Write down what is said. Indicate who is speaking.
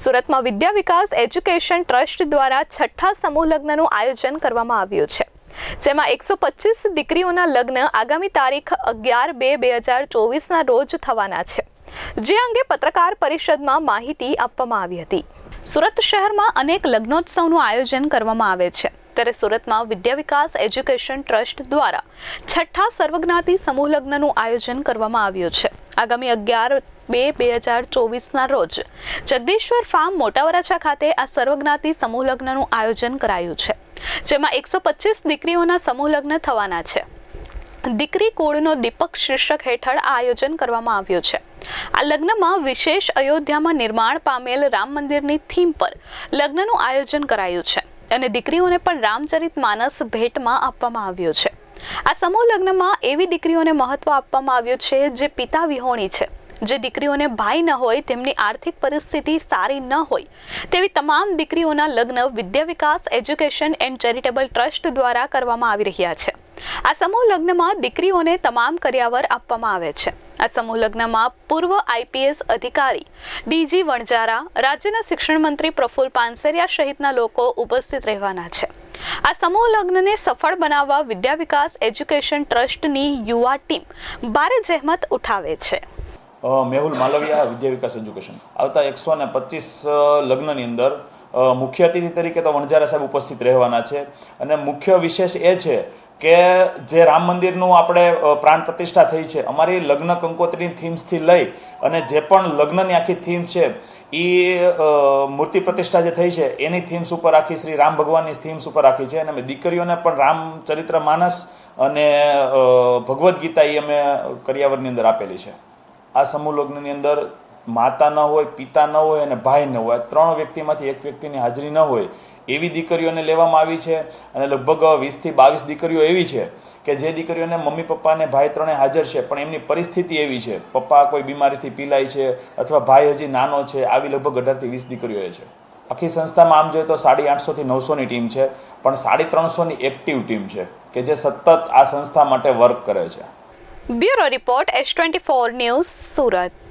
Speaker 1: સુરતમાં વિદ્યા Vikas education trust દ્વારા છઠ્ઠા સમૂહ લગ્નનું આયોજન કરવામાં આવ્યું છે, જેમાં એકસો પચીસ દીકરીઓના લગ્ન આગામી તારીખ અગિયાર બે બે હજાર ચોવીસના રોજ થવાના છે, જે અંગે પત્રકાર પરિષદમાં માહિતી આપવામાં આવી હતી. સુરત શહેરમાં અનેક લગ્નોત્સવનું આયોજન કરવામાં આવે છે, ત્યારે સુરતમાં વિદ્યા વિકાસ એજ્યુકેશન ટ્રસ્ટ દ્વારા છઠ્ઠા સર્વજ્ઞાતિ સમૂહ લગ્નનું આયોજન કરવામાં આવ્યું છે. આગામી અગિયાર બે બે હજાર ચોવીસના રોજ જગદીશ્વર ફાર્મ મોટા વરાછા ખાતે આ સર્વજ્ઞાતિ સમૂહ લગ્નનું આયોજન કરાયું છે, જેમાં એકસો પચીસ દીકરીઓના સમૂહ લગ્ન થવાના છે. દીકરી કુળનો દીપક શીર્ષક હેઠળ આ આયોજન કરવામાં આવ્યું છે. આ લગ્નમાં વિશેષ અયોધ્યામાં નિર્માણ પામેલ રામ મંદિરની થીમ પર લગ્નનું આયોજન કરાયું છે અને દીકરીઓને પણ રામચરિત માનસ ભેટમાં આપવામાં આવ્યું છે. આ સમૂહ લગ્નમાં એવી દીકરીઓને મહત્વ આપવામાં આવ્યું છે જે પિતા વિહોણી છે. જે દીકરીઓને ભાઈ ન હોય, તેમની આર્થિક પરિસ્થિતિ સારી ન હોય, તેવી તમામ દીકરીઓના લગ્ન Vidya Vikas, education and charitable trust દ્વારા કરવામાં આવી રહ્યા છે. આ સમૂહ લગ્નમાં દીકરીઓને તમામ કર્યાવર આપવામાં આવે છે. આ સમૂહ લગ્નમાં પૂર્વ આઈપીએસ અધિકારી ડીજી વણજારા રાજ્યના શિક્ષણ મંત્રી પ્રફુલ પાનસેરિયા સહિતના લોકો ઉપસ્થિત રહેવાના છે. આ સમૂહ લગ્નને સફળ બનાવવા વિદ્યા વિકાસ એજ્યુકેશન ટ્રસ્ટની યુવા ટીમ ભારે જહેમત ઉઠાવે છે.
Speaker 2: મેહુલ માલવિયા વિદ્યા વિકાસ એજ્યુકેશન. આવતા એકસો ને પચીસ લગ્નની અંદર મુખ્ય અતિથિ તરીકે તો વણજારા સાહેબ ઉપસ્થિત રહેવાના છે. અને મુખ્ય વિશેષ એ છે કે જે રામ મંદિરનું આપણે પ્રાણ પ્રતિષ્ઠા થઈ છે, અમારી લગ્ન કંકોત્રીની થીમ્સથી લઈ અને જે પણ લગ્નની આખી થીમ છે એ મૂર્તિ પ્રતિષ્ઠા જે થઈ છે, એની થીમ્સ ઉપર આખી શ્રી રામ ભગવાનની થીમ્સ ઉપર રાખી છે. અને અમે દીકરીઓને પણ રામચરિત્ર માનસ અને ભગવદ્ ગીતા એ અમે કરિયાવરની અંદર આપેલી છે. આ સમૂહ લગ્નની અંદર માતા ન હોય, પિતા ન હોય અને ભાઈ ન હોય ત્રણ વ્યક્તિમાંથી એક વ્યક્તિની હાજરી ન હોય, એવી દીકરીઓને લેવામાં આવી છે અને લગભગ વીસથી બાવીસ દીકરીઓ એવી છે કે જે દીકરીઓને મમ્મી પપ્પા અને ભાઈ ત્રણે હાજર છે, પણ એમની પરિસ્થિતિ એવી છે. પપ્પા કોઈ બીમારીથી પીલાય છે અથવા ભાઈ હજી નાનો છે, આવી લગભગ અઢારથી વીસ દીકરીઓ છે. આખી સંસ્થામાં આમ જોઈએ તો સાડી આઠસોથી નવસોની ટીમ છે, પણ સાડી ત્રણસોની એક્ટિવ ટીમ છે કે જે સતત આ સંસ્થા માટે વર્ક કરે છે.
Speaker 1: Bureau report S twenty four news Surat.